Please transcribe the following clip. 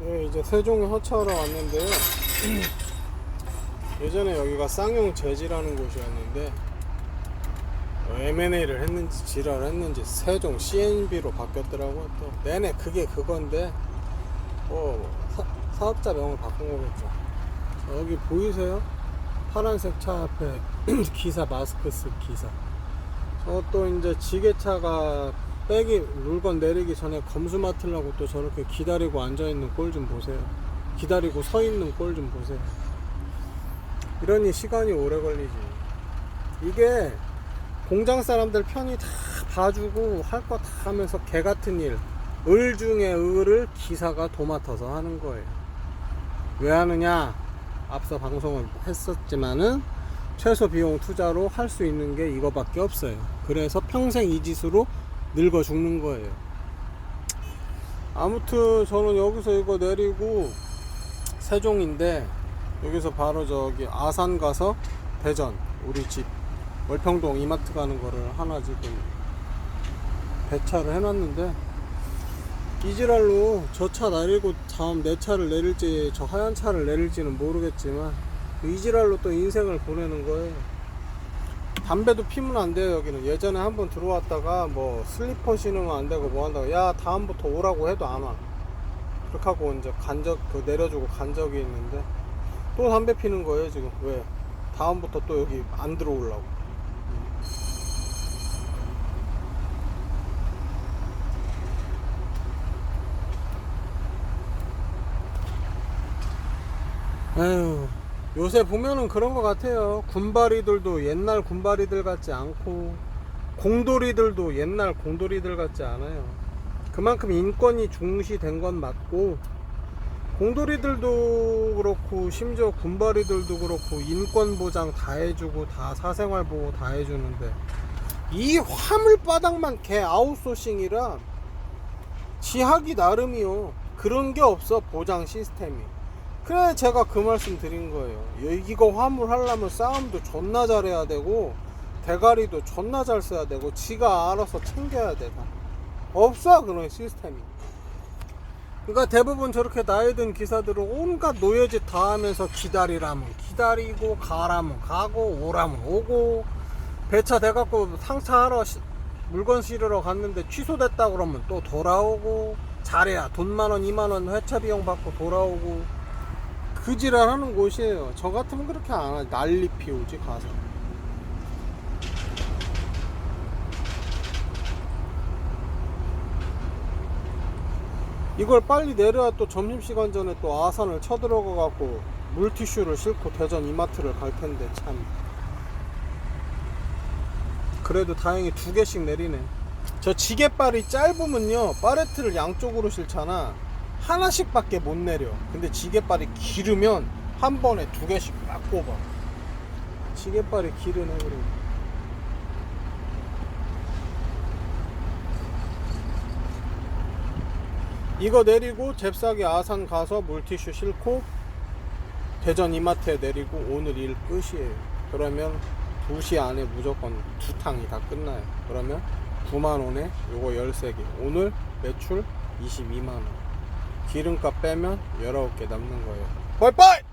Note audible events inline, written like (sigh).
네, 이제 세종에 허차하러 왔는데요. (clears throat) 예전에 여기가 쌍용 제지라는 곳이었는데 어, M&A를 했는지 지랄을 했는지 세종 CNB로 바뀌었더라고요. 또 내내 그게 그건데 뭐 사, 사업자 명을 바꾼 거겠죠. 자, 여기 보이세요? 파란색 차 앞에 (clears throat) 기사 마스크 쓴 기사. 저 또 이제 지게차가 빼기 물건 내리기 전에 검수 맡으려고 또 저렇게 기다리고 앉아 있는 꼴 좀 보세요. 기다리고 서 있는 꼴 좀 보세요. 이러니 시간이 오래 걸리지. 이게 공장 사람들 편히 다 봐주고 할 거 다 하면서 개 같은 일, 을 중에 을을 기사가 도맡아서 하는 거예요. 왜 하느냐? 앞서 방송을 했었지만은 최소 비용 투자로 할 수 있는 게 이거밖에 없어요. 그래서 평생 이 짓으로 늙어 죽는 거예요. 아무튼 저는 여기서 이거 내리고 세종인데 여기서 바로 저기 아산 가서 대전 우리 집 월평동 이마트 가는 거를 하나 지금 배차를 해놨는데 이지랄로 저 차 내리고 다음 내 차를 내릴지 저 하얀 차를 내릴지는 모르겠지만 이지랄로 또 인생을 보내는 거예요. 담배도 피면 안 돼요 여기는. 예전에 한번 들어왔다가 뭐 슬리퍼 신으면 안 되고 뭐 한다고. 야 다음부터 오라고 해도 안 와. 그렇게 하고 이제 간적 그 내려주고 간 적이 있는데 또 담배 피는 거예요 지금. 왜? 다음부터 또 여기 안 들어오려고. 에휴 요새 보면은 그런 것 같아요. 군바리들도 옛날 군바리들 같지 않고 공돌이들도 옛날 공돌이들 같지 않아요. 그만큼 인권이 중시된 건 맞고 공돌이들도 그렇고 심지어 군바리들도 그렇고 인권 보장 다 해주고 다 사생활 보호 다 해주는데 이 화물바닥만 개 아웃소싱이라 지하기 나름이요. 그런 게 없어 보장 시스템이 그래 제가 그 말씀 드린 거예요 여- 이거 화물 하려면 싸움도 존나 잘해야 되고 대가리도 존나 잘 써야 되고 지가 알아서 챙겨야 돼 다. 없어 그런 시스템이 그러니까 대부분 저렇게 나이 든 기사들은 온갖 노예짓 다 하면서 기다리라면 기다리고 가라면 가고 오라면 오고 배차 돼갖고 상차하러 시- 물건 실으러 갔는데 취소됐다 그러면 또 돌아오고 잘해야 돈 만원 이만원 회차 비용 받고 돌아오고 그 지랄 하는 곳이에요. 저 같으면 그렇게 안 하지. 난리 피우지 가서. 이걸 빨리 내려야 또 점심시간 전에 또 아산을 쳐들어가 갖고 물티슈를 싣고 대전 이마트를 갈 텐데 참. 그래도 다행히 두 개씩 내리네. 저 지게발이 짧으면요 파레트를 양쪽으로 실잖아 하나씩밖에 못 내려 근데 지게발이 길으면 한 번에 두 개씩 막 꼽아 지게발이 길으네 그래 이거 내리고 잽싸게 아산 가서 물티슈 싣고 대전 이마트에 내리고 오늘 일 끝이에요. 그러면 2시 안에 무조건 두 탕이 다 끝나요. 그러면 9만원에 요거 13개. 오늘 매출 22만원. 기름값 빼면 19개 남는 거예요. 빠이빠이!